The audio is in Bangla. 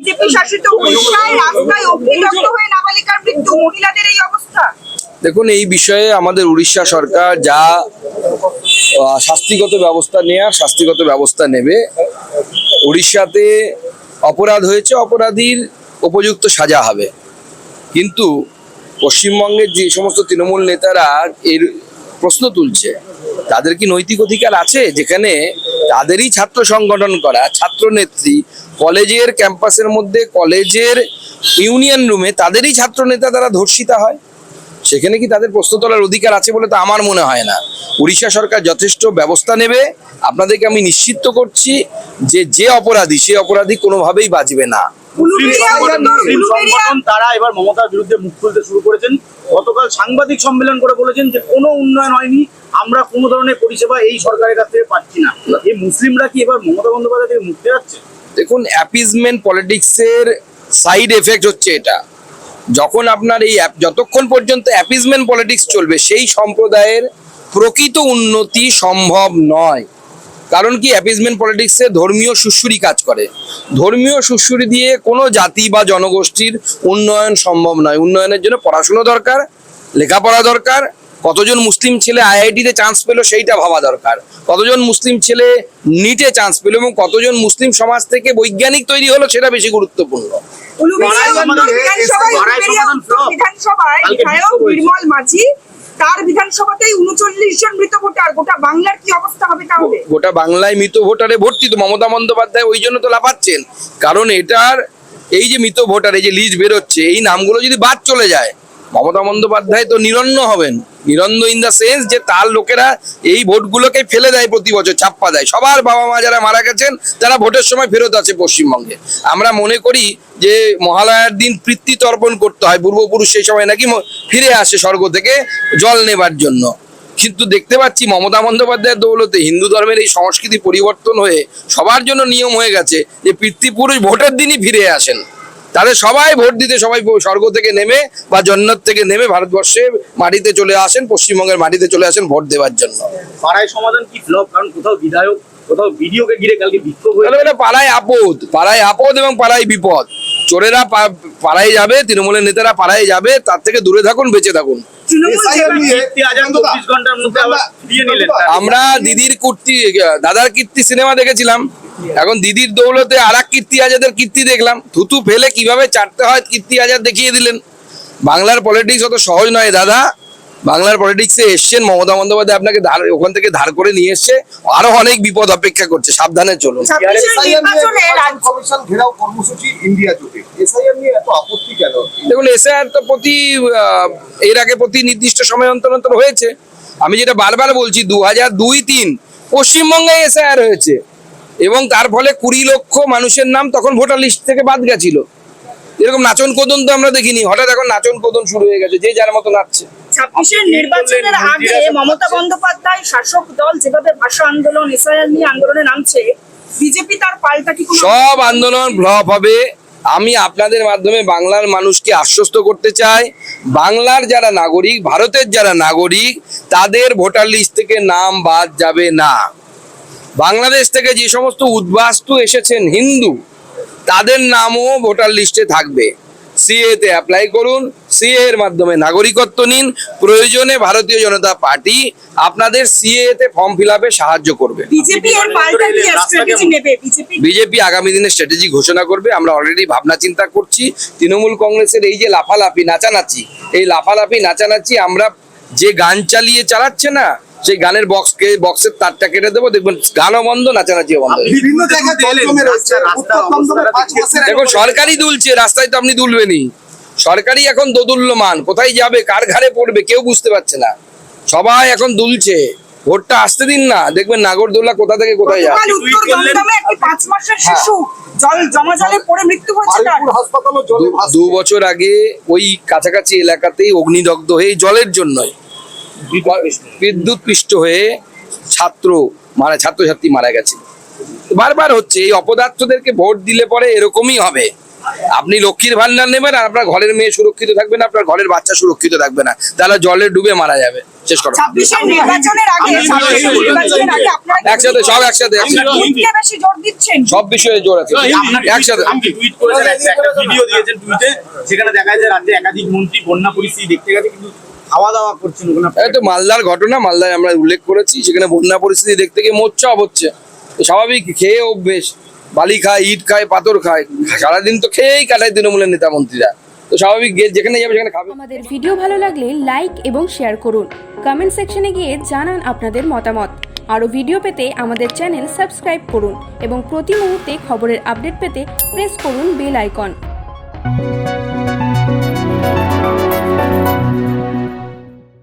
বিজেপি শাসিত রাস্তায় অগ্নিদগ্ধ হয়ে নাবালিকার মৃত্যু, মহিলাদের এই অবস্থা? দেখুন, এই বিষয়ে আমাদের উড়িষ্যা সরকার যা শাস্তিগত ব্যবস্থা নেওয়ার শাস্তিগত ব্যবস্থা নেবে, উড়িষ্যাতে অপরাধ হয়েছে, অপরাধীর উপযুক্ত সাজা হবে। কিন্তু পশ্চিমবঙ্গের যে সমস্ত তৃণমূল নেতারা এর প্রশ্ন তুলছে, তাদের কি নৈতিক অধিকার আছে? যেখানে তাদেরই ছাত্র সংগঠন করা ছাত্র নেত্রী কলেজের ক্যাম্পাসের মধ্যে, কলেজের ইউনিয়ন রুমে তাদেরই ছাত্র নেতা তারা ধর্ষিতা হয়? সেখানে কি তাদের প্রশ্ন তোলার অধিকার আছে বলে তো আমার মনে হয় না। উড়িষ্যা সরকার যথেষ্ট ব্যবস্থা নেবে। আপনাদেরকে আমি নিশ্চিত করছি যে যে অপরাধী, সে অপরাধী কোনোভাবেই বাঁচবে না। মুসলিম সংগঠন তারা এবার মমতার বিরুদ্ধে মুখ খুলতে শুরু করেছেন। গতকাল সাংবাদিক সম্মেলন করে বলেছেন যে কোনো উন্নয়ন হয়নি আমরা কোনো ধরনের পরিষেবা এই সরকারের কাছ থেকে পাচ্ছি না। এই মুসলিমরা কি এবার মমতা বন্দ্যোপাধ্যায় থেকে মুক্তি যাচ্ছে দেখুন অ্যাপিজমেন্ট পলিটিক্সের সাইড এফেক্ট হচ্ছে এটা। যখন আপনার এই যতক্ষণ পর্যন্ত অ্যাপিজমেন্ট পলিটিক্স চলবে সেই সম্প্রদায়ের প্রকৃত উন্নতি সম্ভব নয়। কারণ কি অ্যাপিজমেন্ট পলিটিক্সে ধর্মীয় সুশ্রুরি কাজ করে। ধর্মীয় সুশ্রুরি দিয়ে কোনো জাতি বা জনগোষ্ঠীর উন্নয়ন সম্ভব নয়। উন্নয়নের জন্য পড়াশুনো দরকার লেখাপড়া দরকার কতজন মুসলিম ছেলে আইআইটিতে চান্স পেল সেইটা ভাবা দরকার। কতজন মুসলিম ছেলে নিটে চান্স পেল এবং কতজন মুসলিম সমাজ থেকে বৈজ্ঞানিক তৈরি হলো সেটা বেশি গুরুত্বপূর্ণ। বিধানসভায় বিধায়ক নির্মল মাঝি তার বিধানসভাতেই উনচল্লিশ জন মৃত ভোটার। গোটা বাংলার কি অবস্থা হবে তাহলে? গোটা বাংলায় মৃত ভোটারে ভর্তি তো মমতা বন্দ্যোপাধ্যায় ওই জন্য তো লাফাচ্ছেন। কারণ এটার এই যে মৃত ভোটার, এই যে লিস্ট বেরোচ্ছে, এই নামগুলো যদি বাদ চলে যায়, মমতা বন্দ্যোপাধ্যায় তো নিরন্ন হবেন। নিরন্ন ইন দ্য সেন্স যে তার লোকেরা এই ভোটগুলোকে ফেলে দেয় প্রতি বছর, ছাপ্পা দেয়। সবার বাবা মা যারা মারা গেছেন, তারা ভোটের সময় ফেরত আছে পশ্চিমবঙ্গে। আমরা মনে করি যে মহালয়ার দিন প্রীতি তর্পণ করতে হয়। পূর্বপুরুষ সেই সময় নাকি ফিরে আসে স্বর্গ থেকে জল নেবার জন্য। কিন্তু দেখতে পাচ্ছি মমতা বন্দ্যোপাধ্যায়ের দৌলতে হিন্দু ধর্মের এই সংস্কৃতি পরিবর্তন হয়ে সবার জন্য নিয়ম হয়ে গেছে যে পিতৃপুরুষ ভোটের দিনই ফিরে আসেন। তাদের সবাই ভোট দিতে সবাই স্বর্গ থেকে নেমে বা জন্নত থেকে নেমে ভারতবর্ষে মাটিতে চলে আসেন পশ্চিমবঙ্গের মাটিতে চলে আসেন ভোট দেওয়ার জন্য। পাড়ায় সমাধান কি ফ্লপ কারণ কোথাও বিধায়ক কোথাও ভিডিওকে ঘিরে কালকে বিক্ষোভ হয়েছে। পাড়ায় আপদ পাড়ায় আপদ এবং পাড়ায় বিপদ। চোরেরা পা- পাড়ায় যাবে তৃণমূলের নেতারা পাড়ায় যাবে তার থেকে দূরে থাকুন বেঁচে থাকুন। আমরা দিদির কুর্তি দাদার কীর্তি সিনেমা দেখেছিলাম। এখন দিদির দৌলতে আর এক কীর্তি আজাদের কীর্তি দেখলাম। থুতু ফেলে কীভাবে চাটতে হয় কীর্তি আজাদ দেখিয়ে দিলেন। বাংলার পলিটিক্স অত সহজ নয় দাদা। বাংলার পলিটিক্সে এসছেন মমতা বন্দ্যোপাধ্যায় আপনাকে ধার ওখান থেকে ধার করে নিয়ে এসছে। আরও অনেক বিপদ অপেক্ষা করছে। সাবধানে চলুন। দেখুন এসআইআর তো প্রতি আহ, এর আগে প্রতি নির্দিষ্ট সময় অন্তর অন্তর হয়েছে। আমি যেটা বারবার বলছি দু হাজার দুই তিন পশ্চিমবঙ্গে এসআইআর হয়েছে। এবং তার ফলে কুড়ি লক্ষ মানুষের নাম তখন ভোটার লিস্ট থেকে বাদ গেছিল। এরকম নাচন কোদন তো আমরা দেখিনি। হঠাৎ এখন নাচন কোদন শুরু হয়ে গেছে যে যার মতো নাচছে। ছাব্বিশের নির্বাচনের আগে মমতা বন্দ্যোপাধ্যায় শাসক দল যেভাবে ভাষা আন্দোলন এসআইআর নিয়ে আন্দোলনে নামছে বিজেপি তার পাল্টা কি সব আন্দোলন ফ্লপ হবে। আমি আপনাদের মাধ্যমে বাংলার মানুষকে আশ্বস্ত করতে চাই। বাংলার যারা নাগরিক ভারতের যারা নাগরিক তাদের ভোটার লিস্ট থেকে নাম বাদ যাবে না। বাংলাদেশ থেকে যে সমস্ত উদ্বাস্তু এসেছেন হিন্দু তাদের নামও ভোটার লিস্টে থাকবে। সিএ তে অ্যাপ্লাই করুন সিএ এর মাধ্যমে নাগরিকত্ব নিন প্রয়োজনে ভারতীয় জনতা পার্টি আপনাদের সিএ তে ফর্ম ফিল আপে সাহায্য করবে। বিজেপি এর পাল্টা কি স্ট্র্যাটেজি নেবে? বিজেপি? বিজেপি আগামী দিনে স্ট্র্যাটেজি ঘোষণা করবে আমরা অলরেডি ভাবনা চিন্তা করছি। তৃণমূল কংগ্রেসের এই যে লাফালাফি নাচানাচি এই লাফালাফি নাচানাচি আমরা যে গান চালিয়ে চালাচ্ছে না সেই গানের বক্সকে বক্সের তারটা কেটে দেবো দেখবেন গানও বন্ধ নাচানাচিও বন্ধ। দেখুন সরকারি দুলছে রাস্তায় তো আপনি দুলবেনই। সরকারি এখন দোদুল্যমান কোথায় যাবে কার ঘাড়ে পড়বে কেউ বুঝতে পারছে না। সবাই এখন দুলছে ভোটটা আসতে দিন না দেখবেন নাগরদোল্লা কোথা থেকে কোথায় যাবে গতকাল উত্তর দমদমে একটি পাঁচ মাসের শিশু জল জমা জলে পড়ে মৃত্যু হয়েছে তার। বারুইপুর হাসপাতালও জলে দু- বছর আগে ওই কাছাকাছি এলাকাতেই অগ্নিদগ্ধ হয়ে জলের জন্যই বিদ্যুৎ পৃষ্ঠ হয়ে ছাত্র মারা ছাত্রছাত্রী মারা গেছে। বারবার হচ্ছে এই অপদার্থদেরকে ভোট দিলে পরে এরকমই হবে। আপনি লক্ষ্মীর ভান্ডার নেবেন আর আপনার ঘরের মেয়ে সুরক্ষিত থাকবে না আপনার ঘরের বাচ্চা সুরক্ষিত থাকবে না। তাহলে জলে ডুবে মারা যাবে। শেষ করো একসাথে সব একসাথে একসাথে। ভোটকে বেশি জোর দিচ্ছেন? সব বিষয়ে জোর আছে। একসাথে। আপনি টুইট করেছেন একটা- একটা ভিডিও দিয়েছেন টুইটে সেখানে দেখা যায় রাজ্যে একাধিক মন্ত্রী বন্যা পরিস্থিতি দেখতে গেছে কিন্তু খাওয়া দাওয়া করছেন তো মালদার ঘটনা মালদায় আমরা উল্লেখ করেছি সেখানে বন্যা পরিস্থিতি দেখতে গিয়ে মোচ্ছাপ হচ্ছে। তো স্বাভাবিক খেয়ে অভ্যেস। বালি খায় ইট খায় পাথর খায়। সারাদিন তো খেয়েই কাটায় তৃণমূলের নেতা মন্ত্রীরা তো স্বাভাবিক যেখানে যাবে সেখানে খাবে। আমাদের ভিডিও ভালো লাগলে লাইক এবং শেয়ার করুন। কমেন্ট সেকশনে গিয়ে জানান আপনাদের মতামত। আরও ভিডিও পেতে আমাদের চ্যানেল সাবস্ক্রাইব করুন এবং প্রতি মুহূর্তে খবরের আপডেট পেতে প্রেস করুন বেল আইকন।